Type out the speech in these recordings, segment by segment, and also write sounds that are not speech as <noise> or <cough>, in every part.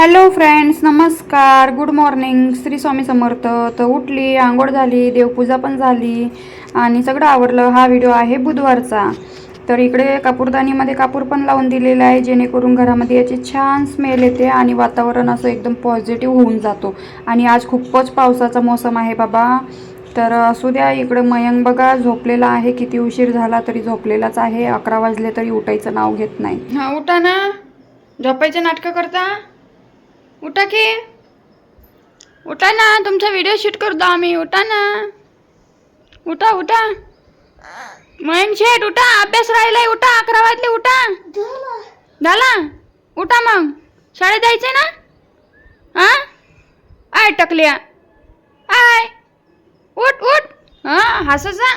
Hello friends नमस्कार. Good morning Shri Swami Samarth. तर उठली आंघोळ झाली देवपूजा पण झाली आणि सगळं आवडलं हा व्हिडिओ आहे बुधवारचा. तर इकडे कापूरदानीमध्ये कापूर पण लावून दिलेला आहे जेणेकरून घरामध्ये याची छान स्मेल येते आणि वातावरण असं एकदम पॉझिटिव्ह होऊन जातो. आणि आज खूपच पावसाचा मोसम आहे बाबा. तर असू द्या इकडं मयंक बघा झोपलेला आहे. किती उशीर झाला तरी झोपलेलाच आहे. अकरा वाजले तरी उठायचं नाव घेत नाही. हा उठा ना. झोपायचे नाटकं करता? उठा की. उठा ना तुमचा व्हिडिओ शूट करतो आम्ही. उठा ना. उठा उठा. मयंक शेठ उठा. अभ्यास राहिलाय उठा. अकरा वाजले उठा. झाला. उठा मग. शाळेत जायचंय ना? हा आय टकल्या. आय. उठ उठ. हा हसायचा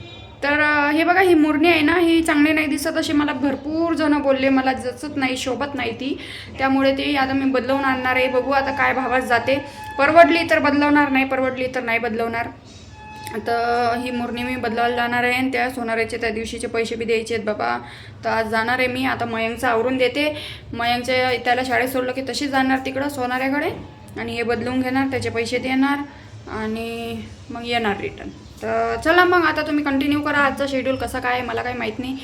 तर हे बघा ही मुरणी आहे ना ही चांगली नाही दिसत अशी मला भरपूर जण बोलले मला जचत नाही शोभत नाही ती. त्यामुळे ती आता मी बदलवून आणणार आहे. बघू आता काय भावात जाते. परवडली तर बदलवणार नाही परवडली तर नाही बदलवणार. तर ही मुरणी मी बदलायला जाणार आहे आणि त्या सोनाऱ्याचे त्या दिवशीचे पैसे बी द्यायचे आहेत बाबा. तर आज जाणार आहे मी. आता मयंकचं आवरून देते. मयंकच्या त्याला शाळेत सोडलं की तशीच जाणार तिकडं सोनाऱ्याकडे. आणि हे बदलून घेणार त्याचे पैसे देणार. आणि मग येणार रिटर्न तर चला मग आता तुम्ही कंटिन्यू करा. आजचा शेड्यूल कसा काय आहे मला काही माहीत नाही.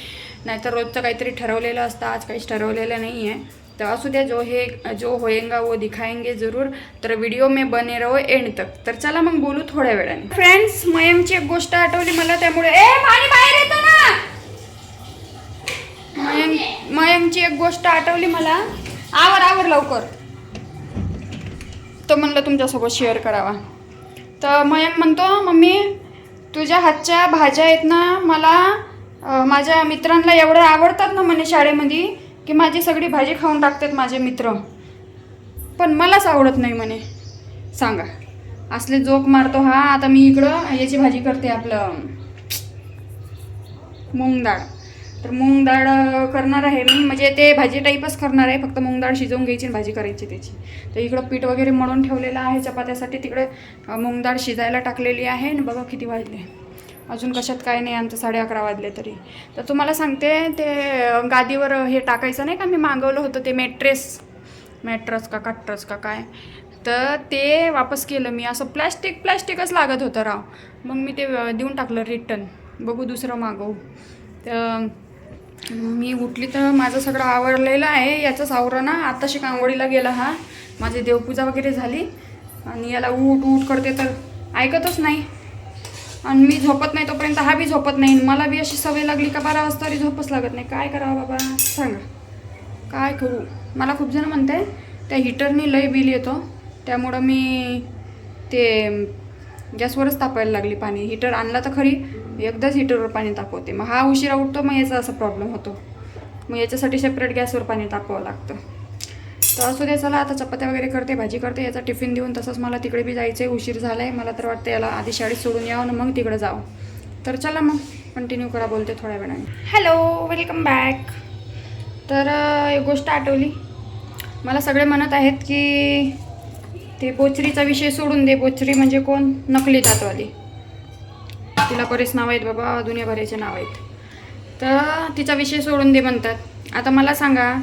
नाहीतर रोजचं काहीतरी ठरवलेलं असतं. आज काहीच ठरवलेलं नाही आहे तर असू द्या जो हे जो होयंगा वो दिखाएंगे जरूर. तर व्हिडिओ में बने रहो एंड तक. तर चला मग बोलू थोड्या वेळाने. फ्रेंड्स मयमची एक गोष्ट आठवली मला त्यामुळे ए पाणी बाहेर येतं ना! मयम मयमची एक गोष्ट आठवली मला. आवर आवर लवकर. तो म्हणलं तुमच्यासोबत शेअर करावा. तर मयम म्हणतो मम्मी तुझ्या हातच्या भाज्या आहेत ना मला माझ्या मित्रांना एवढ्या आवडतात ना म्हणे शाळेमध्ये की माझी सगळी भाजी खाऊन टाकतात माझे मित्र. पण मलाच आवडत नाही म्हणे. सांगा. असले जोक मारतो हा आता मी इकडं याची भाजी करते आपलं. मूग डाळ तर मूग डाळ करणार आहे मी. म्हणजे ते भाजी टाईपच करणार आहे. फक्त मूग डाळ शिजवून घ्यायची आणि भाजी करायची त्याची. तर इकडं पीठ वगैरे मळून ठेवलेलं आहे चपात्यासाठी. तिकडे मूग डाळ शिजायला टाकलेली आहे आणि बघा किती वाजले. अजून कशात काय नाही आमचं साडे अकरा वाजले तरी. तर तुम्हाला सांगते ते गादीवर हे टाकायचं नाही का? मी मागवलं होतं ते मॅट्रेस. मॅट्रस का कट्रस का काय? तर ते वापस केलं मी. असं प्लॅस्टिक प्लॅस्टिकच लागत होतं राव. मग मी ते देऊन टाकलं रिटर्न. बघू दुसरं मागवू. तर मी उठली तर माझं सगळं आवडलेलं आहे. याचा आवरण ना आत्ताशी कांगोळीला गेला हा. माझी देवपूजा वगैरे झाली. आणि याला उठ उठ करते तर ऐकतच नाही. आणि मी झोपत नाही तोपर्यंत हा बी झोपत नाही. मला बी अशी सवय लागली का बारा वाजता तरी झोपच लागत नाही. काय करावं बाबा? सांगा. काय करू? मला खूप जण म्हणते त्या हिटरनी लय बिल येतो. त्यामुळं मी ते गॅसवरच तापायला लागली पाणी. हिटर आणला तर खरी. एकदाच हिटरवर पाणी तापवते. मग हा उशिरा उठतो मग याचा असा प्रॉब्लेम होतो. मग याच्यासाठी सेपरेट गॅसवर पाणी तापवावं लागतं. तर असू दे चला आता चपात्या वगैरे करते भाजी करते याचा टिफिन देऊन तसंच मला तिकडे बी जायचं आहे उशीर झाला आहे मला तर वाटतं याला आधी शाळेत सोडून यावं ना मग तिकडे जावं. तर चला मग कंटिन्यू करा बोलते थोड्या वेळाने. हॅलो वेलकम बॅक तर एक गोष्ट आठवली. मला सगळे म्हणत आहेत की ते बोचरीचा विषय सोडून दे. बोचरी म्हणजे कोण? नकली दातवाली. तिला बरेच नाव आहेत बाबा दुनियाभराचे नाव आहेत. तर तिचा विषय सोडून दे म्हणतात. आता मला सांगा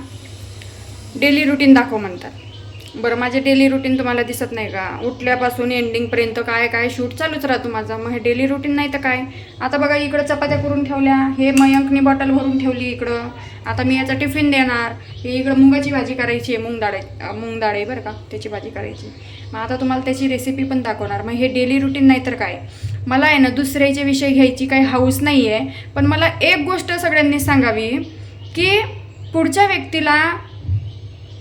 डेली रुटीन दाखव म्हणतात. बरं माझे डेली रुटीन तुम्हाला दिसत नाही का? उठल्यापासून एंडिंगपर्यंत काय काय शूट चालूच राहतो माझा. मग हे डेली रुटीन नाही तर काय? आता बघा इकडं चपात्या करून ठेवल्या हे मयंकनी बॉटल भरून ठेवली इकडं. आता मी याचा टिफिन देणार. हे इकडं मुगाची भाजी करायची आहे मूग डाळ आहे मूग डाळ आहे बरं का त्याची भाजी करायची. मग आता तुम्हाला त्याची रेसिपी पण दाखवणार. मग हे डेली रुटीन नाही तर काय? मला आहे ना दुसऱ्याचे विषय घ्यायची काही हाऊस नाही आहे पण मला एक गोष्ट सगळ्यांनी सांगावी की पुढच्या व्यक्तीला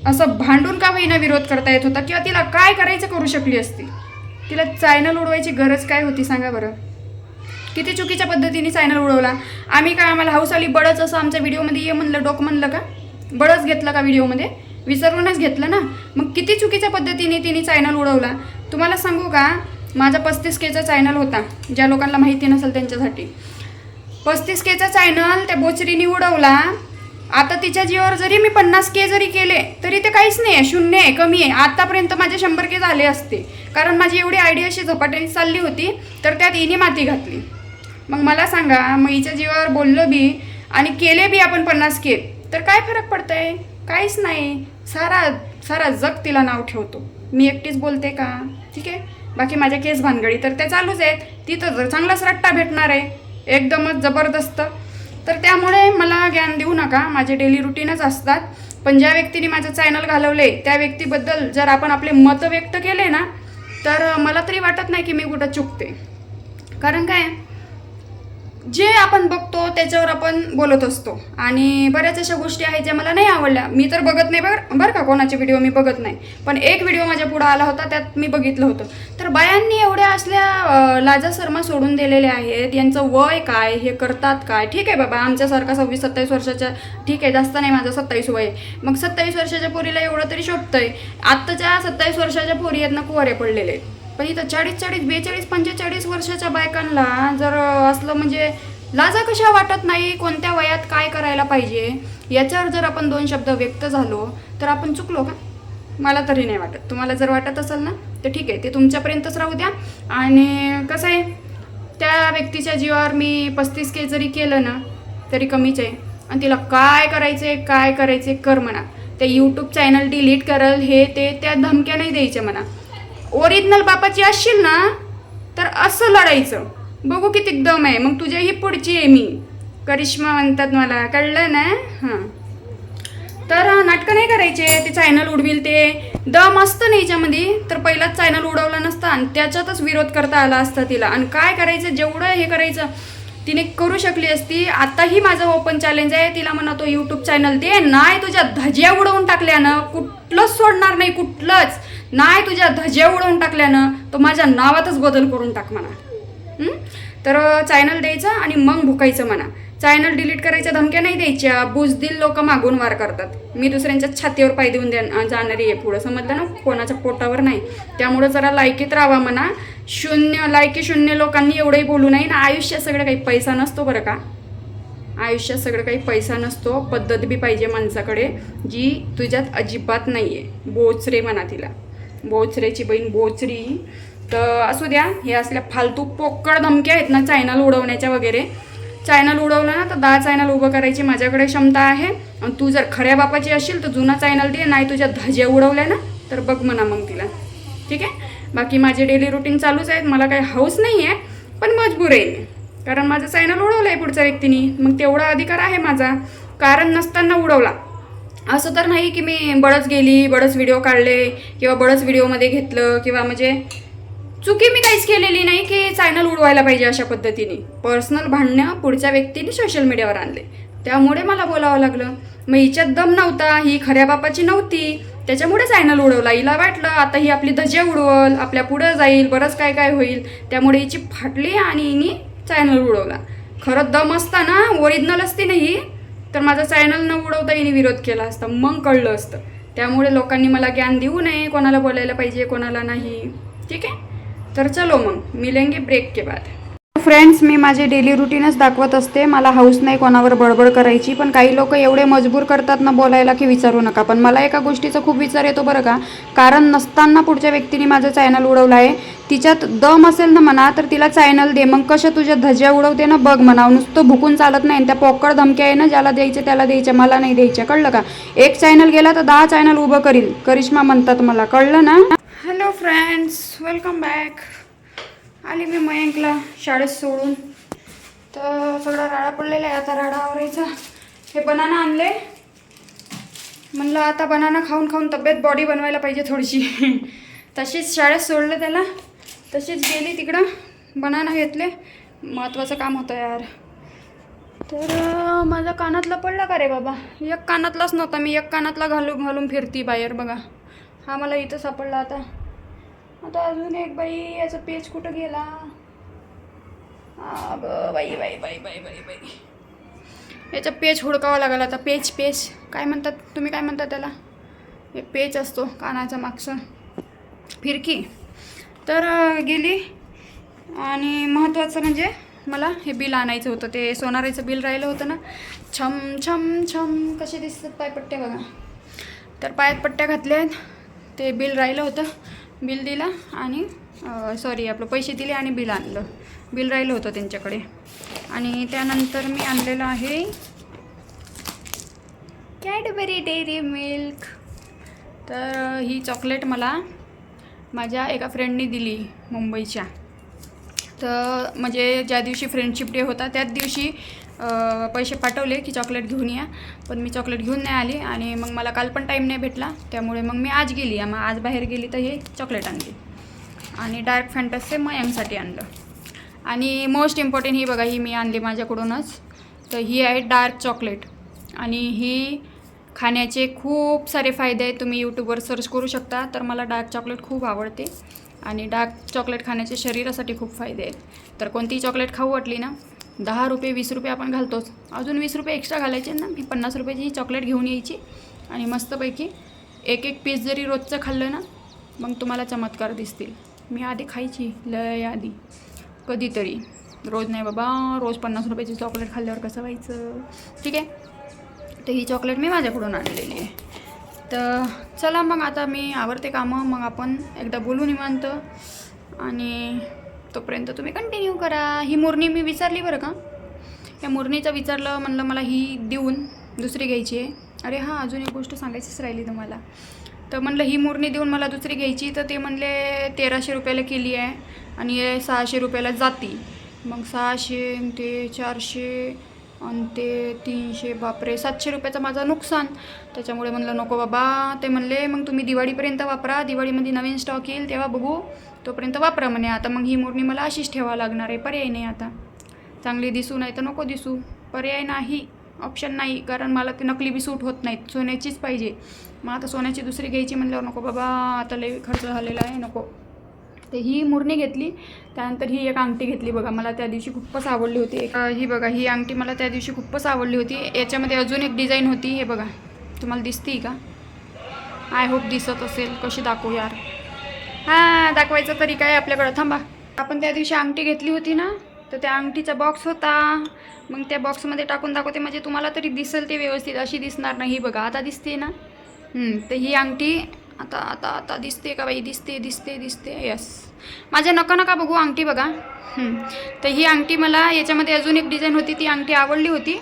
असं भांडून का होईना विरोध करता येत होता? किंवा तिला काय करायचं करू शकली असती? तिला चायनल उडवायची गरज काय होती सांगा बरं? किती चुकीच्या पद्धतीने चायनल उडवला? आम्ही काय आम्हाला हाऊस आली बडच असं आमच्या व्हिडिओमध्ये ये म्हणलं डोक म्हणलं का? बडच घेतलं का व्हिडिओमध्ये विसरूनच घेतलं ना? मग किती चुकीच्या पद्धतीने तिने चायनल उडवला? तुम्हाला सांगू का? माझा पस्तीस केचा चायनल होता ज्या लोकांना माहिती नसेल त्यांच्यासाठी. पस्तीस केचा चायनल त्या बोचरीने उडवला. आता तिच्या जीवावर जरी मी पन्नास के जरी केले तरी ते काहीच नाही आहे शून्य आहे कमी आहे. आतापर्यंत माझे शंभर के झाले असते. कारण माझी एवढी आयडिया अशी झपाट्याने चालली होती तर त्यात इने माती घातली. मग मला सांगा मग हिच्या जीवावर बोललो बी आणि केले बी आपण पन्नास के तर काय फरक पडतंय? काहीच नाही. सारा सारा जग तिला नाव ठेवतो. मी एकटीच बोलते का? ठीक आहे. बाकी माझ्या केस भानगडी तर त्या चालूच आहेत. तिथं जर चांगलाच रट्टा भेटणार आहे. एकदमच जबरदस्त. तर त्यामुळे मला ज्ञान देऊ नका. माझे डेली रुटीनच असतात. पण ज्या व्यक्तीने माझं चॅनल घालवले त्या व्यक्तीबद्दल जर आपण आपले मतं व्यक्त केले ना तर मला तरी वाटत नाही की मी कुठं चुकते. कारण काय? जे आपण बघतो त्याच्यावर आपण बोलत असतो. आणि बऱ्याच अशा गोष्टी आहेत ज्या मला नाही आवडल्या. मी तर बघत नाही बरं बरं का कोणाचे व्हिडिओ मी बघत नाही. पण एक व्हिडिओ माझ्या पुढं आला होता त्यात मी बघितलं होतं. तर बायांनी एवढ्या असल्या लाजा शर्मा सोडून दिलेल्या आहेत. यांचं वय काय हे करतात काय? ठीक आहे बाबा आमच्यासारखा सव्वीस सत्तावीस वर्षाच्या ठीक आहे जास्त नाही माझं सत्तावीस वय आहे. मग सत्तावीस वर्षाच्या पोरीला एवढं तरी शोभतंय. आत्ताच्या सत्तावीस वर्षाच्या पोरी आहेत ना कुवारे पडलेले. आहेत पण इथं चाळीस चाळीस बेचाळीस पंचेचाळीस वर्षाच्या बायकांना जर असलं म्हणजे लाजा कशा वाटत नाही कोणत्या वयात काय करायला पाहिजे याच्यावर जर आपण दोन शब्द व्यक्त झालो तर आपण चुकलो का? मला तरी नाही वाटत. तुम्हाला जर वाटत असेल ना तर ठीक आहे ते तुमच्यापर्यंतच राहू द्या. आणि कसं आहे त्या व्यक्तीच्या जीवावर मी पस्तीस के जरी केलं ना तरी कमीच आहे. आणि तिला काय करायचे काय करायचे कर म्हणा. ते यूट्यूब चॅनल डिलीट करल हे ते त्या धमक्या नाही द्यायच्या म्हणा. ओरिजिनल बापाची असशील ना तर असं लढायचं. बघू किती दम आहे. मग तुझ्या ही पुढची आहे मी. करिश्मा म्हणतात मला. कळलं ना? हां. तर नाटकं नाही करायचे. ते चॅनल उडविल ते. दम असतं ना याच्यामध्ये. तर पहिलाच चॅनल उडवला नसता आणि त्याच्यातच विरोध करता आला असता तिला. आणि काय करायचं? जेवढं हे करायचं तिने करू शकली असती. आताही माझं ओपन चॅलेंज आहे. तिला म्हणा तो यूट्यूब चॅनल दे. नाही तुझ्या धज्या उडवून टाकल्यानं कुठलंच सोडणार नाही कुठलंच. नाही तुझ्या धज्या उडवून टाकल्यानं तो माझ्या नावातच बदल करून टाक म्हणा. तर चॅनल द्यायचं आणि मग भुकायचं म्हणा. चॅनल डिलीट करायच्या धमक्या नाही द्यायच्या. बुजदिल लोक मागून वार करतात. मी दुसऱ्यांच्या छातीवर पाय देऊन द्या जाणारी आहे पुढं. समजलं ना? कोणाच्या पोटावर नाही. त्यामुळं जरा लायकीत राहावा म्हणा. शून्य लायकी शून्य लोकांनी एवढंही बोलू नाही ना आयुष्यात सगळं काही पैसा नसतो बरं का. आयुष्यात सगळं काही पैसा नसतो. पद्धत बी पाहिजे माणसाकडे जी तुझ्यात अजिबात नाही आहे बोचरे म्हणा तिला. बोचरेची बहीण बोचरी. तर असू द्या हे असल्या फालतू पोकळ धमक्या आहेत ना चॅनल उडवण्याच्या वगैरे. चॅनल उडवलं ना तर दहा चॅनल उभं करायची माझ्याकडे क्षमता आहे. आणि तू जर खऱ्या बापाची असेल तर जुना चॅनल दे. नाही तुझ्या धज्या उडवल्या ना तर बघ म्हणा मग तिला. ठीक आहे? बाकी माझे डेली रुटीन चालूच आहेत. मला काही हाऊस नाही आहे पण मजबूर आहे मी. कारण माझं चॅनल उडवलं आहे पुढच्या व्यक्तीने. मग तेवढा अधिकार आहे माझा. कारण नसताना उडवला. असं तर नाही की मी बळच गेली बळच व्हिडिओ काढले किंवा बळच व्हिडिओमध्ये घेतलं किंवा म्हणजे चुकी मी काहीच केलेली नाही की चॅनल उडवायला पाहिजे अशा पद्धतीने. पर्सनल भांडणं पुढच्या व्यक्तीने सोशल मीडियावर आणले. त्यामुळे मला बोलावं लागलं. मग हिच्यात दम नव्हता ही खऱ्या बापाची नव्हती. त्याच्यामुळे चॅनल उडवला. हिला वाटलं आता ही आपली धजे उडवल आपल्या पुढं जाईल बरंच काय काय होईल. त्यामुळे हिची फाटली आणि हिने चॅनल उडवला. खरं दम असता ना ओरिजिनल असते नाही तर माझा चॅनल न उडवता हिने विरोध केला असता. मग कळलं असतं. त्यामुळे लोकांनी मला ज्ञान देऊ नये कोणाला बोलायला पाहिजे कोणाला नाही. ठीक आहे? तर चलो मग. मिलेंगे ब्रेक के बाद. फ्रेंड्स मी माझे डेली रुटीनच दाखवत असते. मला हाऊस नाही कोणावर बडबड करायची. पण काही लोक एवढे मजबूर करतात ना बोलायला की विचारू नका. पण मला एका गोष्टीचा खूप विचार येतो बरं का. कारण नसताना पुढच्या व्यक्तीने माझं चॅनल उडवलं आहे. तिच्यात दम असेल ना म्हणा तर तिला चॅनल दे. मग कशा तुझ्या धज्या उडवते ना बघ म्हणा नुसतं भुकून चालत नाही. आणि त्या पोकळ धमक्या आहे ना ज्याला द्यायचे त्याला द्यायच्या मला नाही द्यायच्या कळलं का? एक चॅनल गेला तर दहा चॅनल उभं करील करिश्मा म्हणतात मला. कळलं ना? हॅलो फ्रेंड्स वेलकम बॅक आली मी मयंकला शाळेत सोडून. तर सगळा राडा पडलेला आहे. आता राडा आवरायचा. हे बनाना आणले. म्हणलं आता बनाना खाऊन खाऊन तब्येत बॉडी बनवायला पाहिजे थोडीशी. <laughs> तशीच शाळेत सोडलं त्याला. तशीच गेली तिकडं. बनाना घेतले. महत्त्वाचं काम होतं यार. तर माझा कानातला पडला का रे बाबा? एक कानातलाच नव्हता. मी एक कानातला घालून घालून फिरती बाहेर बघा. हा मला इथं सापडला आता. आता अजून एक बाई याचा पेज कुठं गेला? ब बाई बाई बाई बाई बाई बाई. याचा पेज हुडकावा लागला आता. पेज पेज काय म्हणतात? तुम्ही काय म्हणता त्याला? हे पेच असतो कानाचा मागचा. फिरकी. तर गेली. आणि महत्त्वाचं म्हणजे मला हे बिल आणायचं होतं. ते सोनाराचं बिल राहिलं होतं ना. छम छम छम. कसे दिसतात पायपट्ट्या बघा. तर पायात पट्ट्या घातल्या आहेत ते बिल राहिलं होतं. बिल दिलं आणि सॉरी आपलं पैसे दिले आणि बिल आणलं. बिल राहिलं होतं त्यांच्याकडे. आणि त्यानंतर मी आणलेलं आहे कॅडबरी डेअरी मिल्क. तर ही चॉकलेट मला माझ्या एका फ्रेंडनी दिली मुंबईच्या. तर म्हणजे ज्या दिवशी फ्रेंडशिप डे होता त्याच दिवशी पैसे पाठवले की चॉकलेट घेऊन या. पण मी चॉकलेट घेऊन नाही आली आणि मग मला काल पण टाईम नाही भेटला. त्यामुळे मग मी आज गेली. मग आज बाहेर गेली तर हे चॉकलेट आणली. आणि डार्क फॅन्टसचे मयांगसाठी आणलं. आणि मोस्ट इम्पॉर्टंट ही बघा ही मी आणली माझ्याकडूनच. तर ही आहे डार्क चॉकलेट आणि ही खाण्याचे खूप सारे फायदे आहेत. तुम्ही यूट्यूबवर सर्च करू शकता. तर मला डार्क चॉकलेट खूप आवडते. आणि डार्क चॉकलेट खाण्याचे शरीरासाठी खूप फायदे आहेत. तर कोणतीही चॉकलेट खाऊ वाटली ना दहा रुपये वीस रुपये आपण घालतोच. अजून वीस रुपये एक्स्ट्रा घालायचे ना? मी पन्नास रुपयाची ही चॉकलेट घेऊन यायची आणि मस्तपैकी एक एक पीस जरी रोजचं खाल्लं ना मग तुम्हाला चमत्कार दिसतील. मी आधी खायची लय आधी. कधीतरी. रोज नाही बाबा रोज पन्नास रुपयाची चॉकलेट खाल्ल्यावर कसं व्हायचं? ठीक आहे? तर ही चॉकलेट मी माझ्याकडून आणलेली आहे. तर चला मग आता मी आवडते कामं मग आपण एकदा बोलू निवांत. आणि तोपर्यंत तुम्ही कंटिन्यू करा. ही मुरणी मी विचारली बरं का? या मुरणीचं विचारलं म्हणलं मला ही देऊन दुसरी घ्यायची आहे. अरे हां अजून एक गोष्ट सांगायचीच राहिली तुम्हाला. तर म्हणलं ही मुरणी देऊन मला दुसरी घ्यायची तर ते म्हणले तेराशे रुपयाला केली आहे आणि सहाशे रुपयाला जाती. मग सहाशे ते चारशे आणि ते तीनशे बापरे सातशे रुपयाचं माझं नुकसान. त्याच्यामुळे म्हणलं नको बाबा. ते म्हणले मग तुम्ही दिवाळीपर्यंत वापरा. दिवाळीमध्ये नवीन स्टॉक येईल तेव्हा बघू. तोपर्यंत वापरा म्हणे आता मग ही मुरणी मला अशीच ठेवावं लागणार आहे. पर्याय नाही आता. चांगली दिसू नाही तर नको दिसू. पर्याय नाही ऑप्शन नाही कारण मला ते नकली बी सूट होत नाहीत. सोन्याचीच पाहिजे. मग आता सोन्याची दुसरी घ्यायची म्हणल्यावर नको बाबा आता लई खर्च झालेला आहे नको. तर ही मुरणी घेतली त्यानंतर ही एक अंगठी घेतली बघा मला त्या दिवशी खूपच आवडली होती. एक ही बघा ही अंगठी मला त्या दिवशी खूपच आवडली होती. याच्यामध्ये अजून एक डिझाईन होती हे बघा. तुम्हाला दिसते का? आय होप दिसत असेल. कशी दाखवू यार? हां दाखवायचं तरी काय आपल्याकडं. थांबा. आपण त्या दिवशी अंगठी घेतली होती ना तर त्या अंगठीचा बॉक्स होता. मग त्या बॉक्समध्ये टाकून दाखवते. म्हणजे तुम्हाला तरी दिसेल ते व्यवस्थित. अशी दिसणार नाही. बघा आता दिसते ना? तर ही अंगठी आता आता आता दिसते का बाई? दिसते दिसते दिसते यस माझ्या नका नका बघू अंगठी बघा. तर ही अंगठी मला याच्यामध्ये अजून एक डिझाईन होती. ती अंगठी आवडली होती.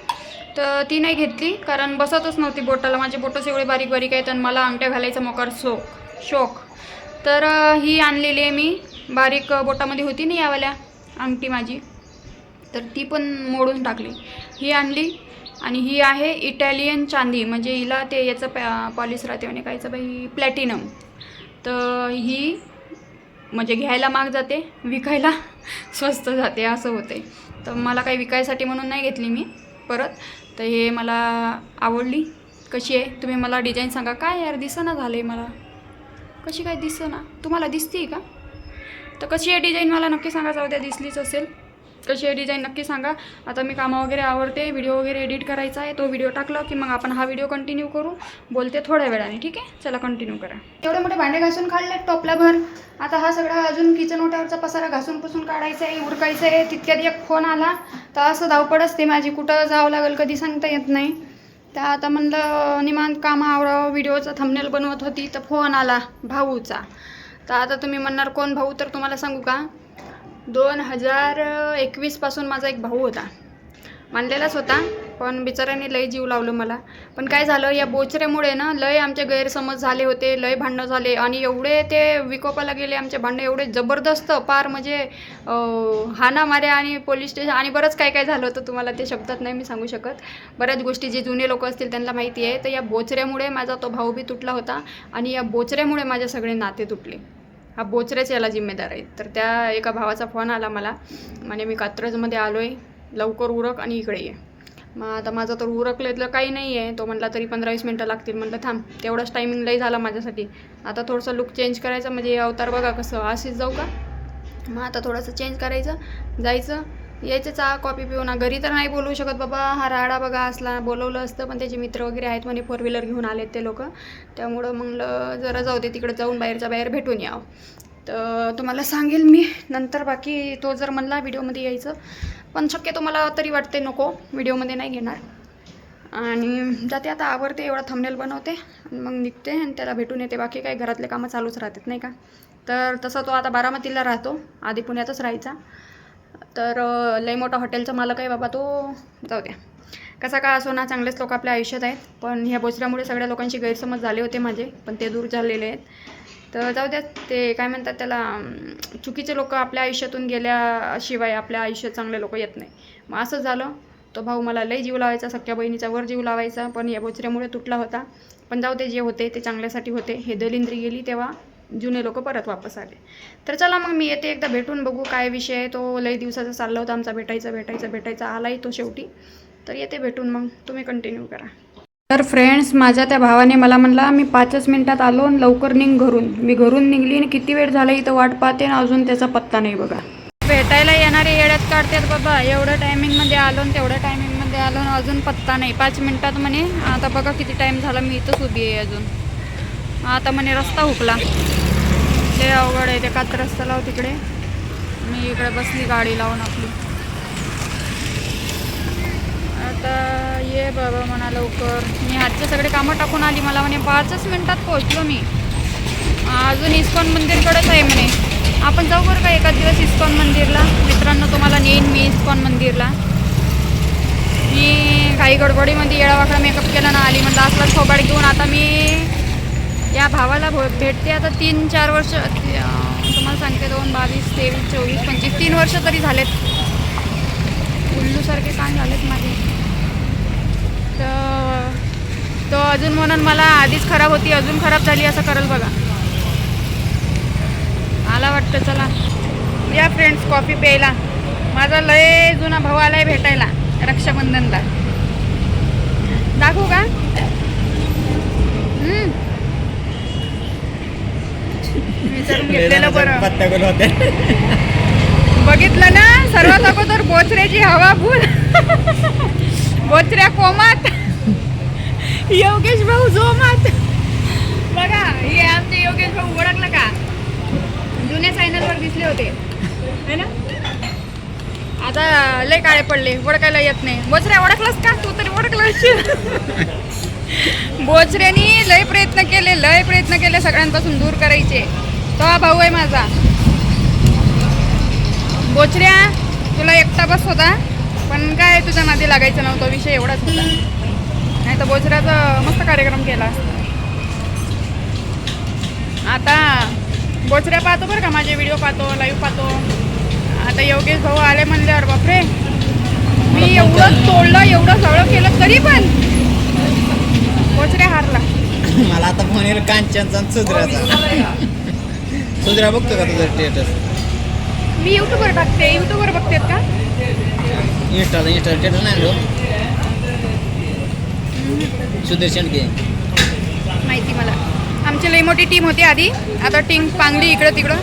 तर ती नाही घेतली कारण बसतच नव्हती बोटाला. माझे बोटच एवढे बारीक बारीक आहेत आणि मला अंगठ्या घालायचा मोकार शोक शोक. तर ही आणलेली आहे मी. बारीक बोटामध्ये होती ना यावाल्या अंगठी माझी. तर ती पण मोडून टाकली. ही आणली आणि ही आहे इटॅलियन चांदी. म्हणजे हिला ते याचं पॅ पॉलिश राहते म्हणजे कायचं बाई प्लॅटिनम. तर ही म्हणजे घ्यायला माग जाते विकायला <laughs> स्वस्त जाते असं होते. तर मला काही विकायसाठी म्हणून नाही घेतली मी परत. तर हे मला आवडली. कशी आहे? तुम्ही मला डिझाईन सांगा. काय यार दिसेना झालं आहे मला. कशी काय दिसेना तुम्हाला दिसते का? तर कशी आहे डिझाईन मला नक्की सांगा जाऊ द्या दिसलीच असेल. कशी आहे डिझाईन नक्की सांगा. आता मी कामं वगैरे आवडते व्हिडिओ वगैरे एडिट करायचा आहे तो व्हिडिओ टाकला की मग आपण हा व्हिडिओ कंटिन्यू करू. बोलते थोड्या वेळाने ठीक आहे? चला कंटिन्यू करा. एवढे मोठे भांडे घासून काढले टोपला भर. आता हा सगळा अजून किचन ओट्यावरचा पसारा घासून पुसून काढायचा आहे उरकायचं आहे. तितक्यात एक फोन आला. तर असं धावपड असते माझी. कुठं जावं लागेल कधी सांगता येत नाही. तर आता म्हणलं निमांत कामं आवडावं व्हिडिओचा थंबनेल बनवत होती तर फोन आला भाऊचा. तर आता तुम्ही म्हणणार कोण भाऊ तर तुम्हाला सांगू का? दोन हजार एकवीसपासून माझा एक भाऊ होता. मानलेलाच होता. पण बिचाऱ्याने लय जीव लावलं मला. पण काय झालं या बोचऱ्यामुळे ना लय आमचे गैरसमज झाले होते लय भांडणं झाले आणि एवढे ते विकोपाला गेले आमचे भांडणं एवढे जबरदस्त पार म्हणजे हाना माऱ्या आणि पोलीस स्टेशन आणि बरंच काय काय झालं होतं तुम्हाला ते शब्दात नाही मी सांगू शकत. बऱ्याच गोष्टी जे जुने लोक असतील त्यांना माहिती आहे. तर या बोचऱ्यामुळे माझा तो भाऊ बी तुटला होता आणि या बोचऱ्यामुळे माझे सगळे नाते तुटले. हा बोचऱ्याच याला जिम्मेदार आहे. तर त्या एका भावाचा फोन आला मला. म्हणजे मी कात्रजमध्ये आलो आहे लवकर उरक आणि इकडे ये. मग आता माझं तर उरकलेलं काही नाही आहे तो म्हटला तरी पंधरा वीस मिनटं लागतील. म्हटलं थांब तेवढाच टायमिंग लई झाला माझ्यासाठी. आता थोडंसं लुक चेंज करायचं म्हणजे अवतार बघा कसं असेच जाऊ का? मग आता थोडंसं चेंज करायचं जायचं. यायचं चा कॉपी पिऊ ना घरी तर नाही बोलू शकत बाबा. हा राडा बघा असला बोलवलं असतं पण त्याचे मित्र वगैरे आहेत म्हणे फोर व्हीलर घेऊन आलेत ते लोक. त्यामुळं म्हणलं जरा जाऊ दे तिकडे जाऊन बाहेरच्या बाहेर भेटून यावं. तर तुम्हाला सांगेल मी नंतर बाकी तो जर म्हणला व्हिडिओमध्ये यायचं पण शक्यतो मला तरी वाटते नको व्हिडिओमध्ये नाही घेणार. आणि जाते आता आवडते एवढा थंबनेल बनवते आणि मग निघते आणि त्याला भेटून येते. बाकी काही घरातले कामं चालूच राहतात नाही का? तर तसा तो आता बारामतीला राहतो आधी पुण्यातच राहायचा. तर लई मोठा हॉटेलचा मालक आहे बाबा तो जाऊ द्या. कसा का असो ना चांगलेच लोक आपल्या आयुष्यात आहेत. पण ह्या बोचऱ्यामुळे सगळ्या लोकांशी गैरसमज झाले होते माझे पण ते दूर झालेले आहेत. तर जाऊ द्या ते काय म्हणतात त्याला चुकीचे लोक आपल्या आयुष्यातून गेल्याशिवाय आपल्या आयुष्यात चांगले लोक येत नाही. मग असं झालं. तो भाऊ मला लय जीव लावायचा सख्या बहिणीचा वर जीव लावायचा पण या बोचऱ्यामुळे तुटला होता. पण जाऊ ते जे होते ते चांगल्यासाठी होते. हे दलिंद्री गेली तेव्हा जुने लोक परत वापस आले. तर चला मग मी येते एकदा भेटून बघू काय विषय आहे. तो लई दिवसाचा चालला होता आमचा भेटायचा भेटायचा भेटायचा आलाही तो शेवटी. तर येते भेटून मग. तुम्ही कंटिन्यू करा. तर फ्रेंड्स माझ्या त्या भावाने मला म्हणला मी पाचच मिनटात आलो आणि लवकर निघ घरून. मी घरून निघली आणि किती वेळ झाला इथं वाट पाहते आणि अजून त्याचा पत्ता नाही बघा. भेटायला येणारे येड्यात काढतात बाबा. एवढं टायमिंगमध्ये आलो आणि तेवढ्या टायमिंगमध्ये आलो आणि अजून पत्ता नाही. पाच मिनटात म्हणे आता बघा किती टाईम झाला मी इथंच उभी आहे अजून. आता म्हणे रस्ता हुकला. ते अवघड आहे ते कात रस्ता लाव तिकडे. मी इकडे बसली गाडी लावून आपली. आता ये बाबा म्हणा लवकर. मी आजचे सगळे कामं टाकून आली मला म्हणे पाचच मिनटात पोहोचलो मी. अजून इस्कॉन मंदिरकडेच आहे म्हणे. आपण जाऊ बरं का एका दिवस इस्कॉन मंदिरला? मित्रांनो तुम्हाला नेईन मी इस्कॉन मंदिरला. मी काही गडबडीमध्ये येडावाकडा मेकअप केला ना आली म्हणलं असला थोबाड घेऊन आता मी या भावाला भो भेटते आता तीन चार वर्ष तुम्हाला सांगते दोन बावीस तेवीस चोवीस पंचवीस तीन वर्ष तरी झालेत. उल्लूसारखे काय झालेत माझे? तर तो अजून म्हणून मला आधीच खराब होती अजून खराब झाली असं करल बघा. आला वाटतं चला या फ्रेंड्स कॉफी प्यायला. माझा लय जुना भाऊ आलाय भेटायला रक्षाबंधनला. दाखवू का. विचारून घेतलेलं बरं. बघितलं ना सर्वात अगोदर बोचऱ्याची हवा फुल बोचऱ्या कोमात योगेश भाऊ जोमात बघा हे आमचे योगेश भाऊ ओळखलं का? जुन्या चॅनलवर दिसले होते. है ना? आता लय काळे पडले ओळखायला येत नाही. बोचऱ्या ओळखलास का? तू तरी ओळखलंस. बोचऱ्यानी लय प्रयत्न केले लय प्रयत्न केले सगळ्यांपासून दूर करायचे. तो भाऊ आहे माझा. बोचऱ्या तुला एकटा बस होता? पण काय तुझ्या नादी लागायचं नव्हतं विषय एवढाच होता. नाही तर बोचऱ्याचा मस्त कार्यक्रम केला. आता बोचऱ्या पाहतो बरं का माझे व्हिडिओ पाहतो लाईव्ह पाहतो. आता योगेश भाऊ आले म्हणल्यावर बापरे! मी एवढं तोडलं एवढं सगळं केलं तरी पण बोचऱ्या हारला. मला आता फोन येईल कांचनचा आणि सुधराचा सुधरा बघतो का तुझं स्टेटस मी युट्यूबवर टाकते युट्यूबवर बघतेत का? इंस्टाला इंस्टा स्टेटस नाही सुदर्शन के माहिती मला. आमची लई मोठी टीम होती आधी. आता टीम पांगली इकडं तिकडं.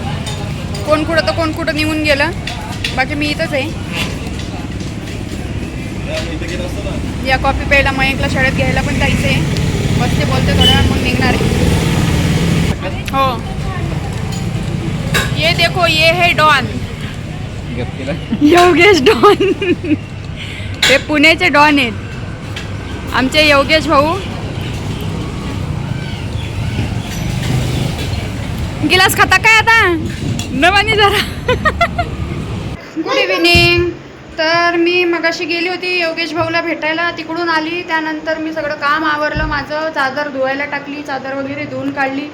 कोण कुठं तर कोण कुठं निघून गेलं. बाकी मी इथंच आहे. या कॉफी प्यायला मयंकला शाळेत घ्यायला पण जायचं आहे बसते बोलते थोड्या वेळ मग निघणार आहे. हो. ये देखो ये है डॉन. योगेश डॉन. हे पुण्याचे डॉन आहेत. आमचे योगेश भाऊ. गिलास खाता काय आता? नवानी जरा. गुड इव्हिनिंग तर मी मगाशी गेली होती योगेश भाऊला भेटायला. तिकडून आली. त्यानंतर मी सगळं काम आवरलं. माझं चादर धुवायला टाकली. चादर वगैरे धुवून काढली.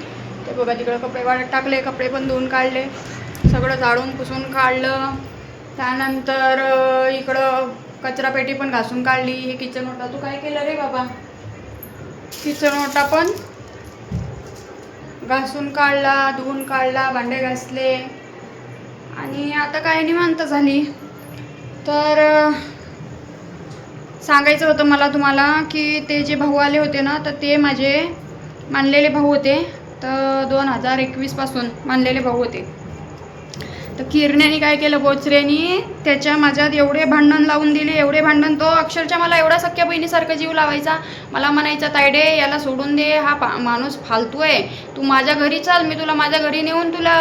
ते बघा तिकडं कपडे वाळत टाकले. कपडे पण धुवून काढले. सगळं झाडून पुसून काढलं. त्यानंतर इकडं कचरापेटी पण घासून काढली. हे किचन ओटा. तू काय केलं रे बाबा? किचन ओटा पण घासून काढला धुवून काढला भांडे घासले. आणि आता काय निवांत झाली. तर सांगायचं होतं मला तुम्हाला की ते जे भाऊ आले होते ना तर ते माझे मानलेले भाऊ होते. तर दोन हजार एकवीसपासून मानलेले भाऊ होते. तर किरण्याने काय केलं? बोचऱ्यानी त्याच्या माझ्यात एवढे भांडण लावून दिले. एवढे भांडण तो अक्षरशः मला एवढा सख्या बहिणीसारखा जीव लावायचा. मला म्हणायचा तायडे याला सोडून दे. हा पा माणूस फालतू आहे. तू माझ्या घरी चाल. मी तुला माझ्या घरी नेऊन तुला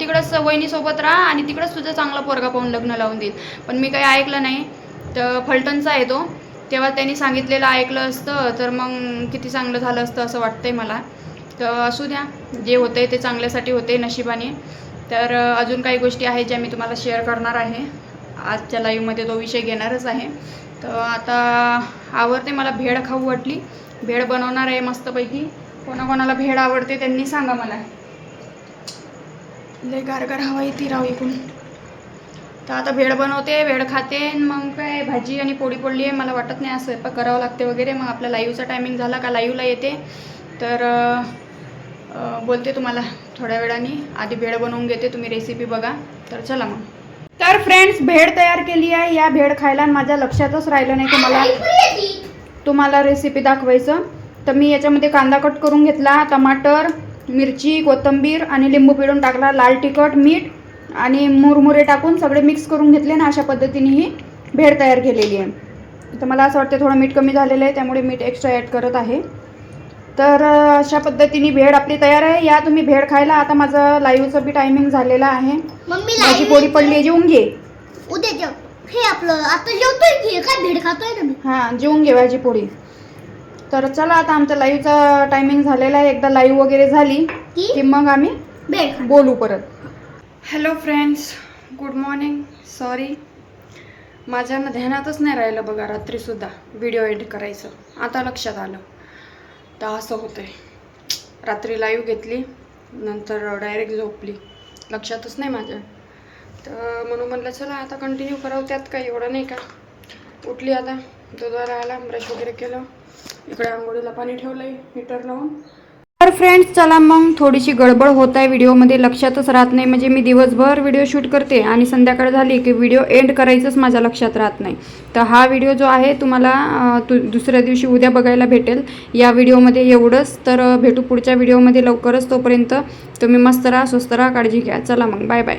तिकडंच वहिनीसोबत राहा आणि तिकडंच तुझा चांगला पोरगा पाहून लग्न लावून देईल. पण मी काही ऐकलं नाही. तर फलटणचा आहे तो. तेव्हा त्यांनी सांगितलेलं ऐकलं असतं. तर मग किती चांगलं झालं असतं असं वाटतंय मला. तर असू द्या. जे होते ते चांगल्यासाठी होते नशिबाने. तर अजून काही गोष्टी आहेत ज्या मी तुम्हाला शेअर करणार आहे. आजच्या लाईव्हमध्ये तो विषय घेणारच आहे. तर आता आवडते मला भेळ खाऊ वाटली. भेळ बनवणार आहे मस्तपैकी. कोणाकोणाला भेळ आवडते त्यांनी सांगा मला. लय गारगार हवा येते राव इकडून. तर आता भेळ बनवते भेळ खाते आणि मग काय भाजी आणि पोळी पडली आहे. मला वाटत नाही असं स्वयंपाक करावं लागते वगैरे. मग आपला लाईव्हचा टायमिंग झाला का लाईव्हला येते. तर बोलते तुम्हाला थोड्या वेळाने. आधी भेळ बनवून घेते तुम्ही रेसिपी बघा. तर चला मग. तर फ्रेंड्स भेळ तयार केली आहे. या भेळ खायला माझ्या लक्षातच राहिलं नाही तुम्हाला. तुम्हाला रेसिपी दाखवायचं. तर मी याच्यामध्ये कांदा कट करून घेतला टमाटर मिरची कोथिंबीर आणि लिंबू पिळून टाकला लाल तिखट मीठ आणि मुरमुरे टाकून सगळे मिक्स करून घेतले ना अशा पद्धतीने ही भेळ तयार केलेली आहे. तर मला असं वाटतं थोडं मीठ कमी झालेलं आहे त्यामुळे मीठ एक्स्ट्रा ॲड करत आहे. तर अशा पद्धतीने भेळ आपली तयार आहे. या तुम्ही भेळ खायला. आता माझं लाईव्हचं बी टायमिंग झालेलं आहे. मम्मी लाईव्ह पोळी पडली आहे. जेवून घे. उद्या जेव. हे आपलं आता जेवतोय की? काय भेड खातोय ना मी हां जेवून घे भाजी पोळी. तर चला आता आमच्या लाईव्हचा टायमिंग झालेला आहे. एकदा लाईव्ह वगैरे झाली की? की मग आम्ही खा बोलू परत. Hello friends good morning sorry माझ्या ना ध्यानातच नाही राहिलं बघा रात्रीसुद्धा व्हिडिओ एडिट करायचं. आता लक्षात आलं. तर असं होतं आहे रात्री लाईव्ह घेतली नंतर डायरेक्ट झोपली. लक्षातच नाही माझ्या. तर म्हणून म्हटलं चला आता कंटिन्यू करावं त्यात काही एवढं नाही का? उठली आता दुधाला आला ब्रश वगैरे केलं. इकडे आंघोळीला पाणी ठेवलं आहे हीटर लावून. तर फ्रेंड्स चला मग थोडीशी गडबड होत आहे व्हिडिओमध्ये. लक्षातच राहत नाही. म्हणजे मी दिवसभर व्हिडिओ शूट करते आणि संध्याकाळ झाली की व्हिडिओ एंड करायचंच माझ्या लक्षात राहत नाही. तर हा व्हिडिओ जो आहे तुम्हाला तु दुसऱ्या दिवशी उद्या बघायला भेटेल. या व्हिडिओमध्ये एवढंच. तर भेटू पुढच्या व्हिडिओमध्ये लवकरच तोपर्यंत तुम्ही मस्त राहा स्वस्त राहा काळजी घ्या. चला मग. Bye bye